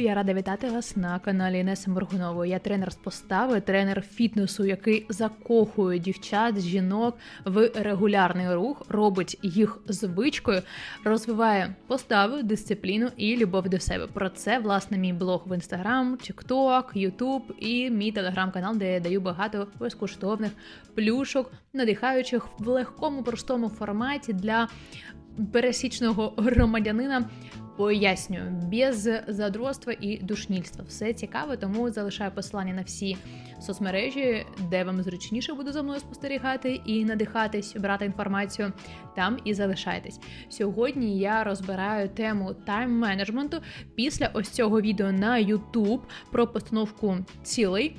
Я рада вітати вас на каналі Інеси Моргунової. Я тренер з постави, тренер фітнесу, який закохує дівчат, жінок в регулярний рух, робить їх звичкою, розвиває поставу, дисципліну і любов до себе. Про це власне мій блог в інстаграм, Тікток, Ютуб і мій телеграм-канал, де я даю багато безкоштовних плюшок, надихаючих в легкому простому форматі для пересічного громадянина. Пояснюю, без задротства і душнільства. Все цікаво, тому залишаю посилання на всі соцмережі, де вам зручніше буде за мною спостерігати і надихатись, брати інформацію. Там і залишайтесь. Сьогодні я розбираю тему тайм-менеджменту після ось цього відео на YouTube про постановку цілей,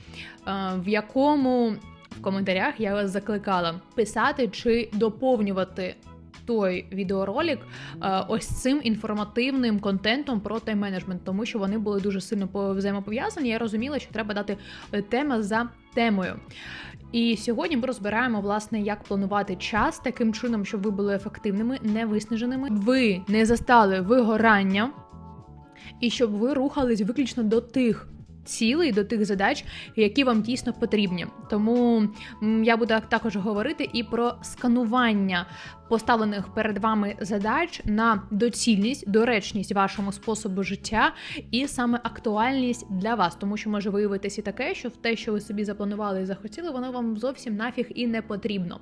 е, в якому в коментарях я вас закликала писати чи доповнювати той відеоролик е, ось цим інформативним контентом про тайм-менеджмент, тому що вони були дуже сильно по- взаємопов'язані. Я розуміла, що треба дати е, тема за темою. І сьогодні ми розбираємо, власне, як планувати час таким чином, щоб ви були ефективними, не виснаженими. Ви не застали вигорання, і щоб ви рухались виключно до тих. Цілей до тих задач, які вам дійсно потрібні. Тому я буду також говорити і про сканування поставлених перед вами задач на доцільність, доречність вашому способу життя і саме актуальність для вас, тому що може виявитись і таке, що в те, що ви собі запланували і захотіли, воно вам зовсім нафіг і не потрібно.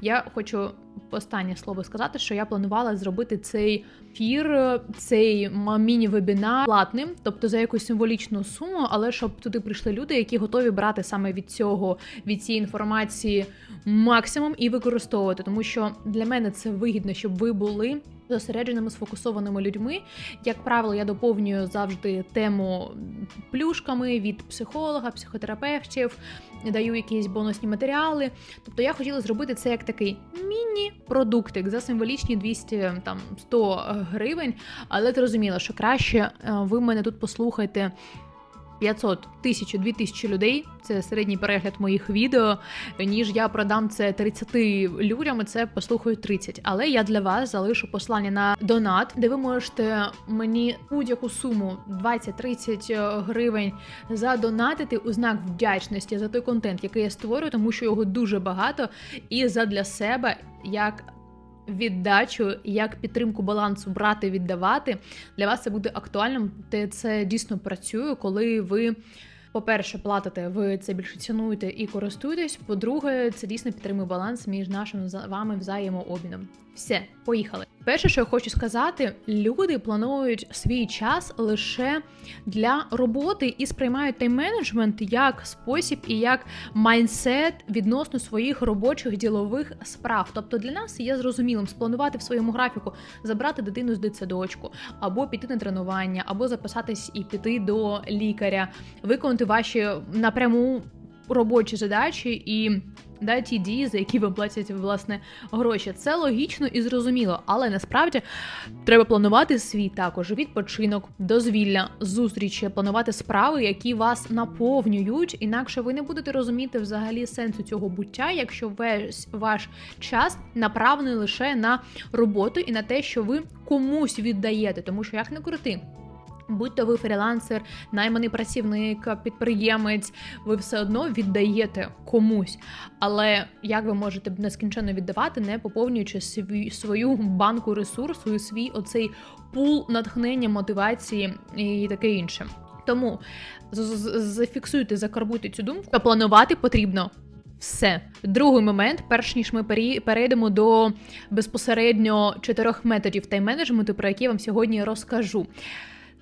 Я хочу останнє слово сказати, що я планувала зробити цей ефір, цей міні-вебінар платним, тобто за якусь символічну суму, але щоб туди прийшли люди, які готові брати саме від цього, від цієї інформації максимум і використовувати, тому що для мене це вигідно, щоб ви були зосередженими, сфокусованими людьми. Як правило, я доповнюю завжди тему плюшками від психолога, психотерапевтів, даю якісь бонусні матеріали. Тобто я хотіла зробити це як такий міні-продуктик за символічні 200 там 100 гривень. Але ти розуміла, що краще е, ви мене тут послухайте. 500, 1000, 2000 людей це середній перегляд моїх відео, ніж я продам це 30 людям, і це послухають 30. Але я для вас залишу послання на донат, де ви можете мені будь-яку суму 20-30 гривень задонатити у знак вдячності за той контент, який я створюю, тому що його дуже багато, і задля себе як. Віддачу, як підтримку балансу брати, віддавати для вас це буде актуальним. Те це дійсно працює, коли ви, по-перше, платите, ви це більше цінуєте і користуєтесь. По-друге, це дійсно підтримує баланс між нашим вами взаємообміном. Все, поїхали. Перше, що я хочу сказати, люди планують свій час лише для роботи і сприймають тайм-менеджмент як спосіб і як майндсет відносно своїх робочих ділових справ. Тобто для нас є зрозумілим спланувати в своєму графіку, забрати дитину з дитсадочку, або піти на тренування, або записатись і піти до лікаря, виконати ваші напряму робочі задачі і да, ті дії, за які вам платять власне гроші. Це логічно і зрозуміло, але насправді треба планувати свій також відпочинок, дозвілля, зустрічі, планувати справи, які вас наповнюють. Інакше ви не будете розуміти взагалі сенсу цього буття, якщо весь ваш час направлений лише на роботу і на те, що ви комусь віддаєте, тому що як не крути. Будь то ви фрілансер, найманий працівник, підприємець, ви все одно віддаєте комусь. Але як ви можете нескінченно віддавати, не поповнюючи свій, свою банку ресурсу і свій оцей пул натхнення, мотивації і таке інше. Тому зафіксуйте, закарбуйте цю думку. Планувати потрібно все. Другий момент, перш ніж ми перейдемо до безпосередньо чотирьох методів тайм-менеджменту, про які я вам сьогодні розкажу.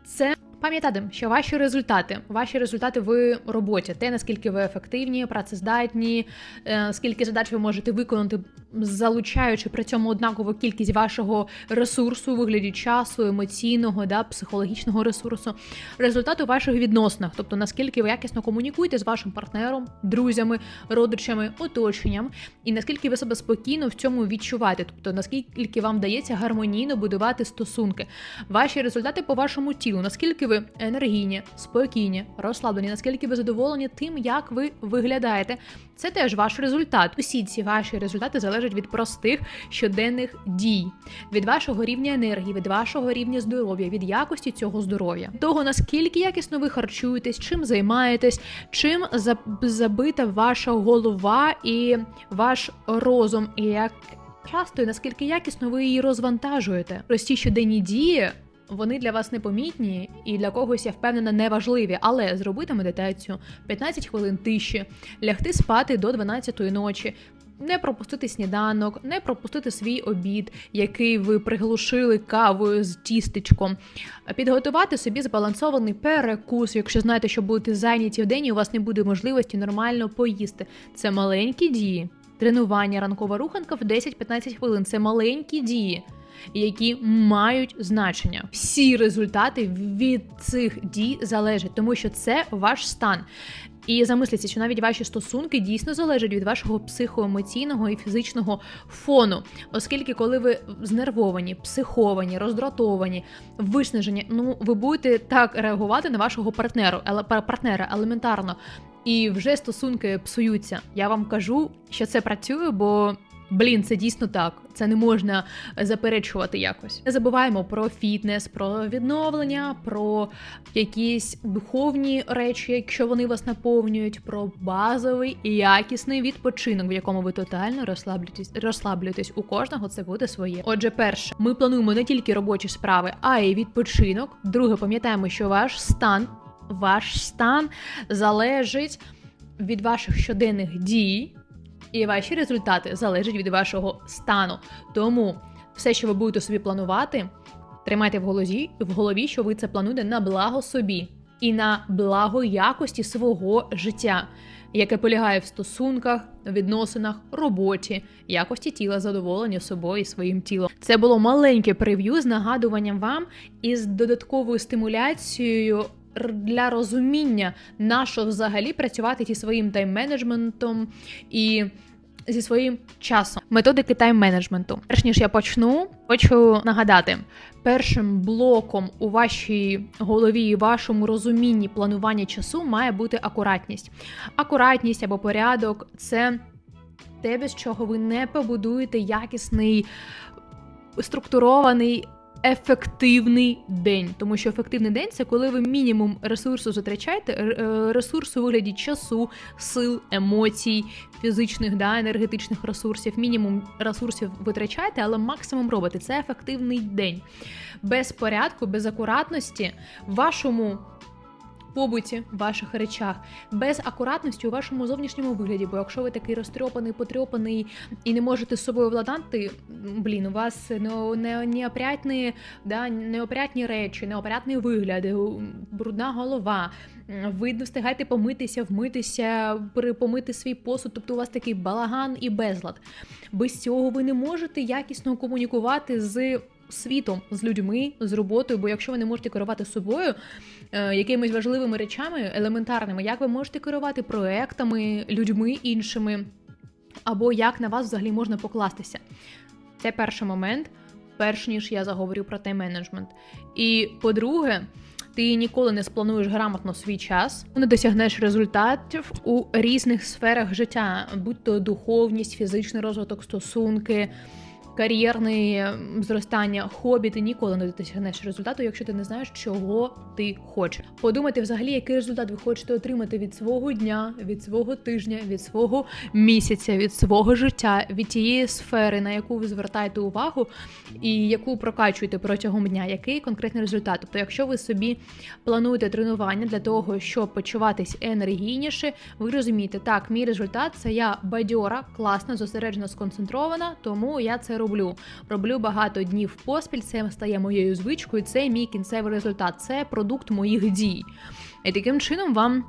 Це пам'ятати, що ваші результати, ваші результати в роботі, те наскільки ви ефективні, працездатні, е, скільки задач ви можете виконати, залучаючи при цьому однакову кількість вашого ресурсу у вигляді часу, емоційного, да, психологічного ресурсу, результат у ваших відносинах, тобто наскільки ви якісно комунікуєте з вашим партнером, друзями, родичами, оточенням, і наскільки ви себе спокійно в цьому відчуваєте, тобто наскільки вам вдається гармонійно будувати стосунки, ваші результати по вашому тілу, наскільки ви енергійні, спокійні, розслаблені, наскільки ви задоволені тим, як ви виглядаєте. Це теж ваш результат. Усі ці ваші результати залежать від простих щоденних дій, від вашого рівня енергії, від вашого рівня здоров'я, від якості цього здоров'я, того наскільки якісно ви харчуєтесь, чим займаєтесь, чим забита ваша голова і ваш розум, і як часто і наскільки якісно ви її розвантажуєте. Прості щоденні дії. Вони для вас непомітні і для когось, я впевнена, неважливі, але зробити медитацію 15 хвилин тиші, лягти спати до 12 ночі, не пропустити сніданок, не пропустити свій обід, який ви приглушили кавою з тістечком, підготувати собі збалансований перекус, якщо знаєте, що будете зайняті в день, і у вас не буде можливості нормально поїсти. Це маленькі дії. Тренування, ранкова руханка в 10-15 хвилин. Це маленькі дії, які мають значення. Всі результати від цих дій залежать, тому що це ваш стан. І замисліться, що навіть ваші стосунки дійсно залежать від вашого психоемоційного і фізичного фону, оскільки, коли ви знервовані, психовані, роздратовані, виснажені, ну ви будете так реагувати на вашого партнеру, пар- партнера елементарно. І вже стосунки псуються. Я вам кажу, що це працює, бо блін, це дійсно так. Це не можна заперечувати якось. Не забуваємо про фітнес, про відновлення, про якісь духовні речі, якщо вони вас наповнюють, про базовий якісний відпочинок, в якому ви тотально розслаблюєтесь, розслаблюєтесь. У кожного це буде своє. Отже, перше, ми плануємо не тільки робочі справи, а й відпочинок. Друге, пам'ятаємо, що ваш стан, ваш стан залежить від ваших щоденних дій. І ваші результати залежать від вашого стану. Тому все, що ви будете собі планувати, тримайте в голові, в голові, що ви це плануєте на благо собі і на благо якості свого життя, яке полягає в стосунках, відносинах, роботі, якості тіла, задоволення собою і своїм тілом. Це було маленьке прев'ю з нагадуванням вам і з додатковою стимуляцією для розуміння, на що взагалі працювати зі своїм тайм-менеджментом і зі своїм часом. Методики тайм-менеджменту. Перш ніж я почну, хочу нагадати: першим блоком у вашій голові і вашому розумінні планування часу має бути акуратність. Акуратність або порядок це те, без чого ви не побудуєте якісний, структурований. Ефективний день, тому що ефективний день це коли ви мінімум ресурсу затрачаєте, е, ресурсу у вигляді часу, сил, емоцій, фізичних да, енергетичних ресурсів, мінімум ресурсів витрачаєте, але максимум робите. Це ефективний день. Без порядку, без акуратності вашому побуті, в ваших речах, без акуратності у вашому зовнішньому вигляді. Бо якщо ви такий розтрьопаний, потрьопаний і не можете з собою владати, блін, у вас не, не, неопрятні, да, неопрятні речі, неопрятний вигляд, брудна голова. Ви не встигаєте помитися, вмитися, перепомити свій посуд, тобто у вас такий балаган і безлад. Без цього ви не можете якісно комунікувати з світом, з людьми, з роботою. Бо якщо ви не можете керувати собою е, якимись важливими речами, елементарними, як ви можете керувати проектами, людьми іншими, або як на вас взагалі можна покластися? Це перший момент, перш ніж я заговорю про тайм-менеджмент. І по-друге, ти ніколи не сплануєш грамотно свій час, не досягнеш результатів у різних сферах життя, будь то духовність, фізичний розвиток, стосунки. Кар'єрне зростання, хобі, ти ніколи не досягнеш результату, якщо ти не знаєш, чого ти хочеш. Подумайте взагалі, який результат ви хочете отримати від свого дня, від свого тижня, від свого місяця, від свого життя, від тієї сфери, на яку ви звертаєте увагу і яку прокачуєте протягом дня, який конкретний результат. Тобто, якщо ви собі плануєте тренування для того, щоб почуватись енергійніше, ви розумієте, так, мій результат це я бадьора, класна, зосереджена, сконцентрована, тому я це роблю. Роблю багато днів поспіль, це стає моєю звичкою, це мій кінцевий результат, це продукт моїх дій. І таким чином вам.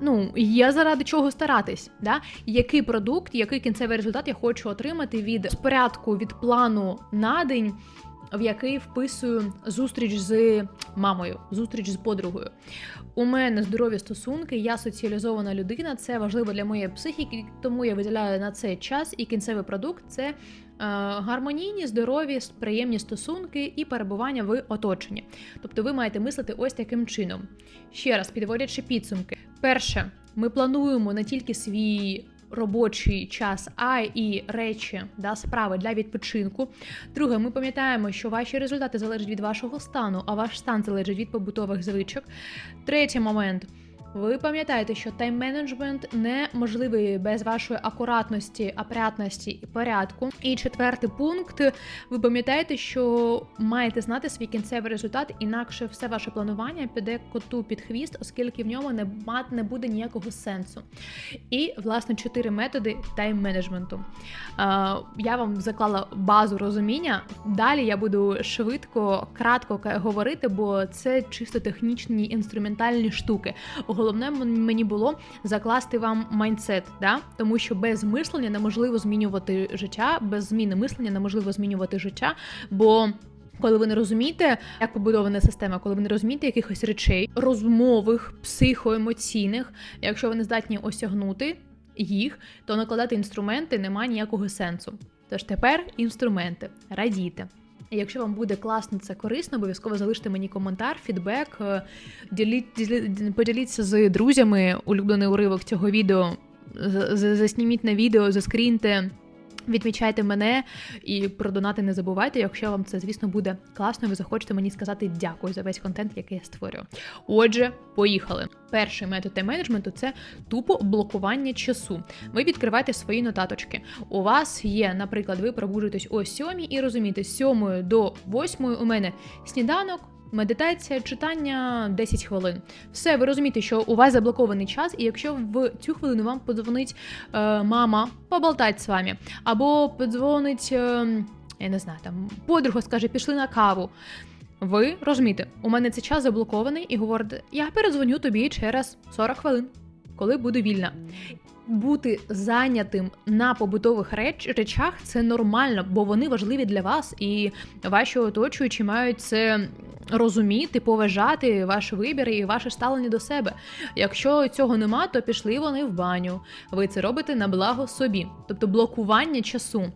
Ну, є заради чого старатись, да? який продукт, який кінцевий результат я хочу отримати від порядку, від плану на день, в який вписую зустріч з мамою, зустріч з подругою. У мене здорові стосунки, я соціалізована людина, це важливо для моєї психіки, тому я виділяю на це час і кінцевий продукт це е, гармонійні, здорові, приємні стосунки і перебування в оточенні. Тобто ви маєте мислити ось таким чином. Ще раз, підводячи підсумки. Перше, ми плануємо не тільки свій робочий час, а і речі, да, справи для відпочинку. Друге, ми пам'ятаємо, що ваші результати залежать від вашого стану, а ваш стан залежить від побутових звичок. Третій момент. Ви пам'ятаєте, що тайм-менеджмент неможливий без вашої акуратності, опрятності і порядку. І четвертий пункт. Ви пам'ятаєте, що маєте знати свій кінцевий результат, інакше все ваше планування піде коту під хвіст, оскільки в ньому не не буде ніякого сенсу. І власне чотири методи тайм-менеджменту. Я вам заклала базу розуміння. Далі я буду швидко, кратко говорити, бо це чисто технічні інструментальні штуки головне мені було закласти вам майндсет, да? тому що без мислення неможливо змінювати життя, без зміни мислення неможливо змінювати життя, бо. Коли ви не розумієте, як побудована система, коли ви не розумієте якихось речей, розмових, психоемоційних, якщо ви не здатні осягнути їх, то накладати інструменти немає ніякого сенсу. Тож тепер інструменти радійте. Якщо вам буде класно це корисно, обов'язково залиште мені коментар, фідбек, е, діліть, поділіться з друзями улюблений уривок цього відео. Засніміть на відео, заскріньте. Відмічайте мене і про донати не забувайте, якщо вам це, звісно, буде класно, ви захочете мені сказати дякую за весь контент, який я створюю. Отже, поїхали. Перший метод тайм-менеджменту – це тупо блокування часу. Ви відкриваєте свої нотаточки. У вас є, наприклад, ви пробуджуєтесь о сьомій і розумієте, з сьомої до восьмої у мене сніданок. Медитація, читання 10 хвилин. Все, ви розумієте, що у вас заблокований час, і якщо в цю хвилину вам подзвонить е, мама, поболтать з вами, або подзвонить, е, я не знаю, там подруга скаже, пішли на каву. Ви розумієте, у мене цей час заблокований і говорите, я перезвоню тобі через 40 хвилин, коли буду вільна бути зайнятим на побутових реч речах це нормально, бо вони важливі для вас, і ваші оточуючі мають це розуміти, поважати ваш вибір і ваше ставлення до себе. Якщо цього нема, то пішли вони в баню. Ви це робите на благо собі, тобто блокування часу.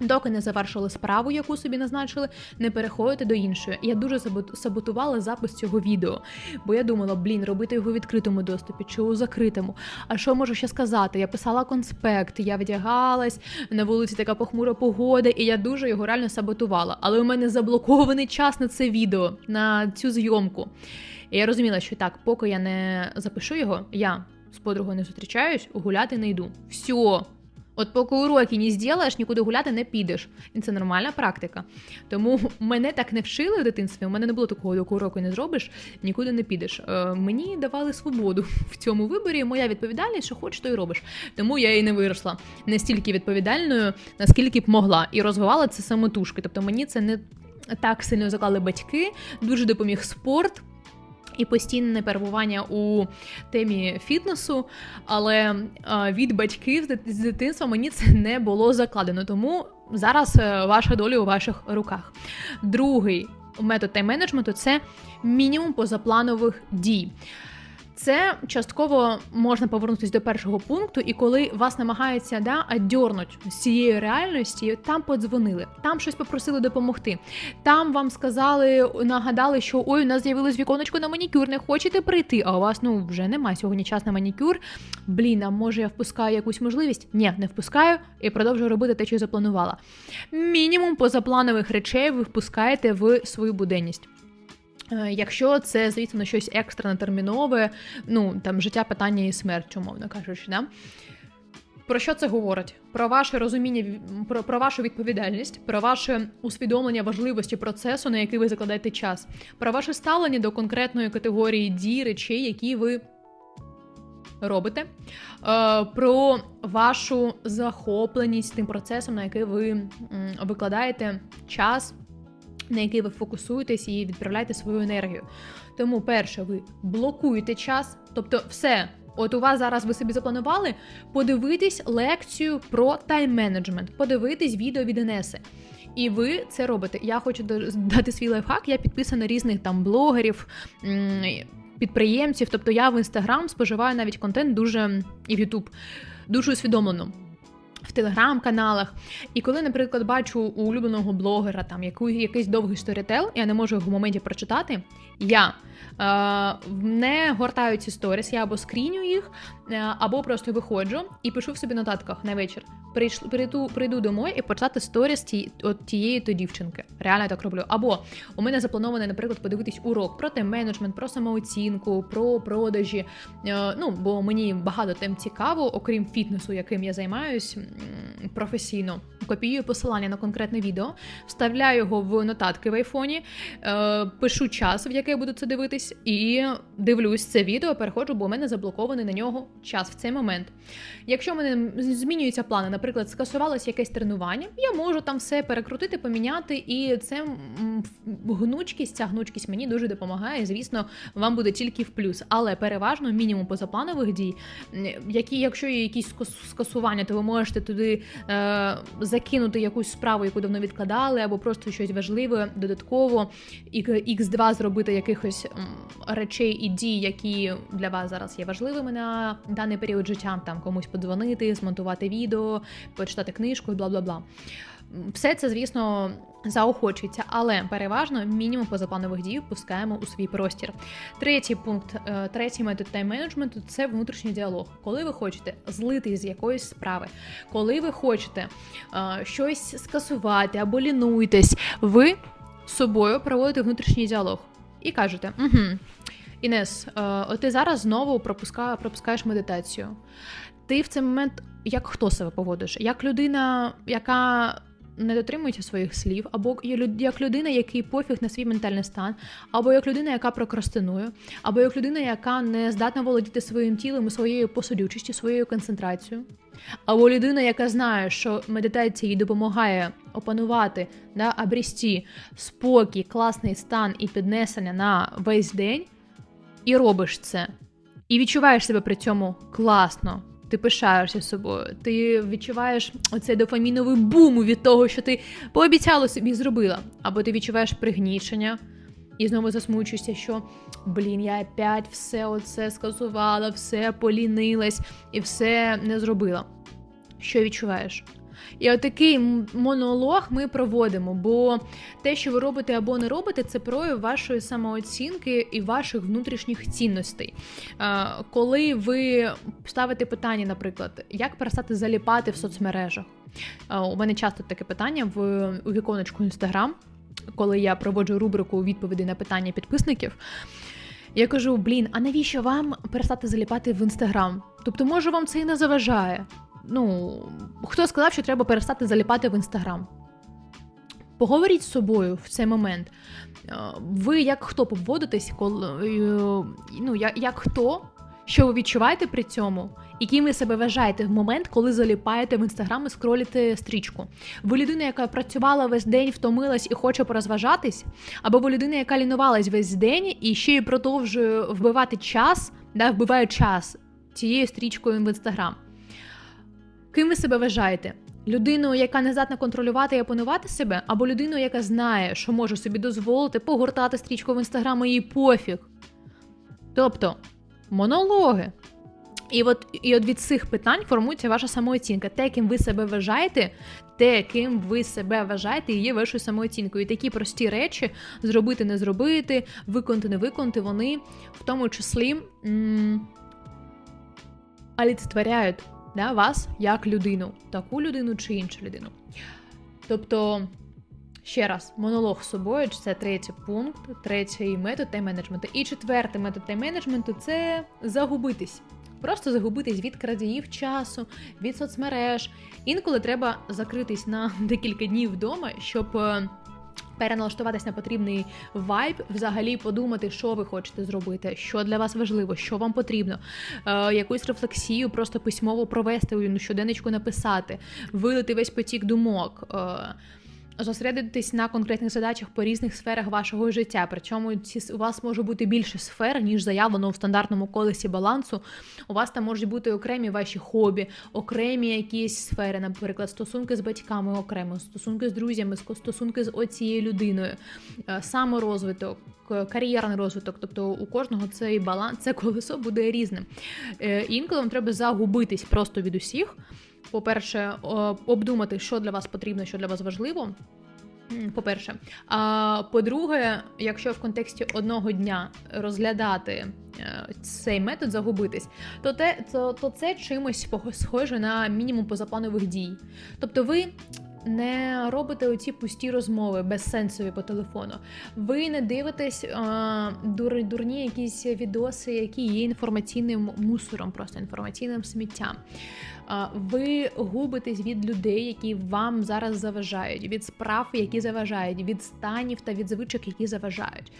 Доки не завершили справу, яку собі назначили, не переходити до іншої. Я дуже саботувала запис цього відео, бо я думала, блін, робити його в відкритому доступі чи у закритому. А що можу ще сказати? Я писала конспект, я вдягалась на вулиці така похмура погода, і я дуже його реально саботувала. Але у мене заблокований час на це відео, на цю зйомку. І я розуміла, що так, поки я не запишу його, я з подругою не зустрічаюсь, гуляти не йду. Все. От поки уроки не зробиш, нікуди гуляти не підеш. І це нормальна практика. Тому мене так не вчили в дитинстві. У мене не було такого, доки уроки не зробиш, нікуди не підеш. Е, мені давали свободу в цьому виборі. Моя відповідальність, що хочеш, то й робиш. Тому я і не виросла настільки відповідальною, наскільки б могла, і розвивала це самотужки. Тобто мені це не так сильно заклали батьки, дуже допоміг спорт і постійне перебування у темі фітнесу, але від батьків з дитинства мені це не було закладено. Тому зараз е, ваша доля у ваших руках. Другий метод тайм-менеджменту – це мінімум позапланових дій. Це частково можна повернутися до першого пункту, і коли вас намагаються да, дьорнуть з цієї реальності, там подзвонили, там щось попросили допомогти. Там вам сказали, нагадали, що ой, у нас з'явилось віконечко на манікюр, не хочете прийти? А у вас ну вже немає сьогодні час на манікюр. Блін, а може я впускаю якусь можливість? Ні, не впускаю і продовжую робити те, що запланувала. Мінімум позапланових речей ви впускаєте в свою буденність. Е, якщо це, звісно, щось екстрене термінове, ну там життя, питання і смерть, умовно кажучи, да? Про що це говорить? Про ваше розуміння, про про вашу відповідальність, про ваше усвідомлення важливості процесу, на який ви закладаєте час, про ваше ставлення до конкретної категорії дій, речей, які ви робите, е, про вашу захопленість тим процесом, на який ви викладаєте час, на який ви фокусуєтесь і відправляєте свою енергію. Тому, перше, ви блокуєте час, тобто, все. От у вас зараз ви собі запланували подивитись лекцію про тайм-менеджмент, подивитись відео від Інеси. І ви це робите. Я хочу да- дати свій лайфхак. Я підписана різних там блогерів. Підприємців, тобто я в інстаграм споживаю навіть контент дуже і в Ютуб дуже усвідомлено в телеграм-каналах. І коли, наприклад, бачу у улюбленого блогера там яку, якийсь довгий сторітел, я не можу його в моменті прочитати. Я не гортаю ці сторіс, я або скріню їх, е, або просто виходжу і пишу в собі нотатках на вечір. Прийду, прийду домой і почитати сторіс ті, от тієї то дівчинки. Реально я так роблю. Або у мене заплановано, наприклад, подивитись урок про тайм-менеджмент, про самооцінку, про продажі. Е, ну, бо мені багато тем цікаво, окрім фітнесу, яким я займаюсь професійно. Копіюю посилання на конкретне відео, вставляю його в нотатки в айфоні, е, пишу час, в який я буду це дивитись, і дивлюсь це відео, переходжу, бо у мене заблокований на нього час в цей момент. Якщо в мене змінюються плани, наприклад, скасувалось якесь тренування, я можу там все перекрутити, поміняти, і це гнучкість, ця гнучкість мені дуже допомагає. Звісно, вам буде тільки в плюс, але переважно мінімум позапланових дій, які, якщо є якісь скасування, то ви можете туди е, закинути якусь справу, яку давно відкладали, або просто щось важливе додатково, і X2 зробити якихось речей і дій, які для вас зараз є важливими на даний період життя. Там комусь подзвонити, змонтувати відео, почитати книжку і бла бла бла. Все це, звісно, заохочується, але переважно мінімум позапланових дій впускаємо у свій простір. Третій пункт, е, третій метод тайм-менеджменту це внутрішній діалог. Коли ви хочете злити з якоїсь справи, коли ви хочете е, щось скасувати або лінуєтесь, ви собою проводите внутрішній діалог і кажете: угу, Інес, е, от ти зараз знову пропуска, пропускаєш медитацію. Ти в цей момент як хто себе поводиш? Як людина, яка не дотримується своїх слів, або як людина, який пофіг на свій ментальний стан, або як людина, яка прокрастинує, або як людина, яка не здатна володіти своїм тілом і своєю посудючістю, своєю концентрацією, або людина, яка знає, що медитація їй допомагає опанувати, да, обрісти спокій, класний стан і піднесення на весь день, і робиш це. І відчуваєш себе при цьому класно. Ти пишаєшся собою, ти відчуваєш оцей дофаміновий бум від того, що ти пообіцяла собі зробила. Або ти відчуваєш пригнічення і знову засмучуєшся, що блін, я опять все оце скасувала, все полінилась і все не зробила. Що відчуваєш? І отакий монолог ми проводимо, бо те, що ви робите або не робите, це прояв вашої самооцінки і ваших внутрішніх цінностей. Коли ви ставите питання, наприклад, як перестати заліпати в соцмережах? У мене часто таке питання в у віконечку Інстаграм, коли я проводжу рубрику відповіді на питання підписників. Я кажу: блін, а навіщо вам перестати заліпати в інстаграм? Тобто, може, вам це і не заважає? Ну, хто сказав, що треба перестати заліпати в інстаграм? Поговоріть з собою в цей момент. Е, Ви як хто поводитесь, коли е, ну, як, як хто, що ви відчуваєте при цьому, яким ви себе вважаєте в момент, коли заліпаєте в інстаграм і скроліте стрічку. Ви людина, яка працювала весь день, втомилась і хоче порозважатись, або ви людина, яка лінувалась весь день і ще й продовжує вбивати час, да, вбиває час цією стрічкою в інстаграм. Ким ви себе вважаєте? Людину, яка не здатна контролювати і опанувати себе, або людину, яка знає, що може собі дозволити погортати стрічку в інстаграм і пофіг. Тобто монологи. І от, і от від цих питань формується ваша самооцінка. Те, ким ви себе вважаєте, те, ким ви себе вважаєте, є вашою самооцінкою. І такі прості речі зробити, не зробити, виконати, не виконати, вони в тому числі олицетворяють да, вас як людину, таку людину чи іншу людину. Тобто, ще раз, монолог з собою це третій пункт, третій метод тайм-менеджменту. І четвертий метод тайм-менеджменту це загубитись. Просто загубитись від крадіїв часу, від соцмереж. Інколи треба закритись на декілька днів вдома, щоб е, переналаштуватись на потрібний вайб, взагалі подумати, що ви хочете зробити, що для вас важливо, що вам потрібно, е, якусь рефлексію просто письмово провести, щоденничку написати, вилити весь потік думок. Е, зосередитись на конкретних задачах по різних сферах вашого життя. Причому ці у вас може бути більше сфер, ніж заявлено в стандартному колесі балансу. У вас там можуть бути окремі ваші хобі, окремі якісь сфери, наприклад, стосунки з батьками окремо, стосунки з друзями, стосунки з оцією людиною, е, саморозвиток. Кар'єрний розвиток, тобто у кожного цей баланс, це колесо буде різним. Е, Інколи вам треба загубитись просто від усіх. По-перше, обдумати, що для вас потрібно, що для вас важливо. По-перше, а по-друге, якщо в контексті одного дня розглядати е, цей метод загубитись, то те, то, то це чимось схоже на мінімум позапланових дій. Тобто ви не робите оці пусті розмови безсенсові по телефону. Ви не дивитесь е, дур, дурні якісь відоси, які є інформаційним мусором, просто інформаційним сміттям. Ви губитесь від людей, які вам зараз заважають, від справ, які заважають, від станів та від звичок, які заважають.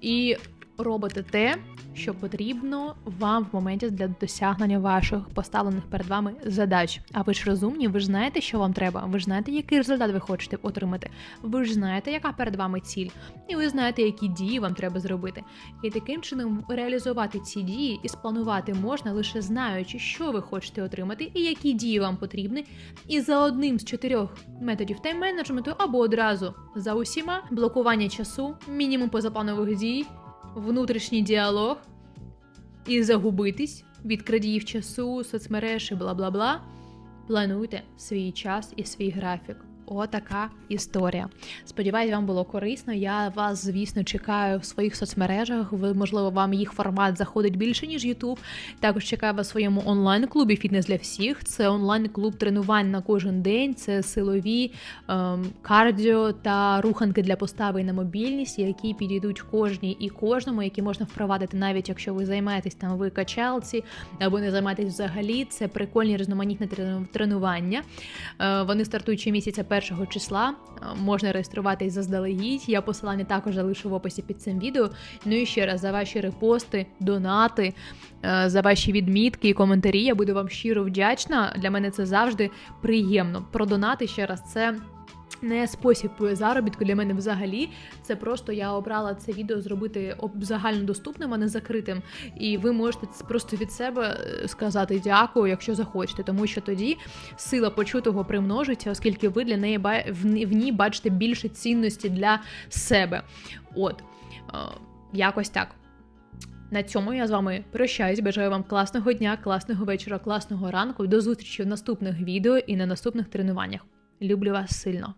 І робите те, що потрібно вам в моменті для досягнення ваших поставлених перед вами задач. А ви ж розумні, ви ж знаєте, що вам треба. Ви ж знаєте, який результат ви хочете отримати. Ви ж знаєте, яка перед вами ціль, і ви знаєте, які дії вам треба зробити. І таким чином реалізувати ці дії і спланувати можна лише знаючи, що ви хочете отримати і які дії вам потрібні. І за одним з чотирьох методів тайм-менеджменту або одразу за усіма блокування часу, мінімум позапланових дій, внутрішній діалог і загубитись від крадіїв часу, соцмереж і бла бла бла. Плануйте свій час і свій графік. Отака історія. Сподіваюсь, вам було корисно. Я вас, звісно, чекаю в своїх соцмережах. Ви, можливо, вам їх формат заходить більше, ніж YouTube. Також чекаю вас в своєму онлайн-клубі Фітнес для всіх. Це онлайн-клуб тренувань на кожен день. Це силові ем, кардіо та руханки для постави на мобільність, які підійдуть кожній і кожному, які можна впровадити, навіть якщо ви займаєтесь там ви качалці або не займаєтесь взагалі. Це прикольні різноманітні тренування. Е, Вони стартують щомісяця першого числа. Е, Можна реєструватись заздалегідь. Я посилання також залишу в описі під цим відео. Ну і ще раз за ваші репости, донати, е, за ваші відмітки і коментарі. Я буду вам щиро вдячна. Для мене це завжди приємно. Про донати ще раз це. Не спосіб заробітку для мене взагалі. Це просто я обрала це відео зробити об- загальнодоступним, а не закритим. І ви можете просто від себе е, сказати дякую, якщо захочете, тому що тоді сила почутого примножиться, оскільки ви для неї в ній бачите більше цінності для себе. От е, якось так. На цьому я з вами прощаюсь. Бажаю вам класного дня, класного вечора, класного ранку. До зустрічі в наступних відео і на наступних тренуваннях. Люблю вас сильно.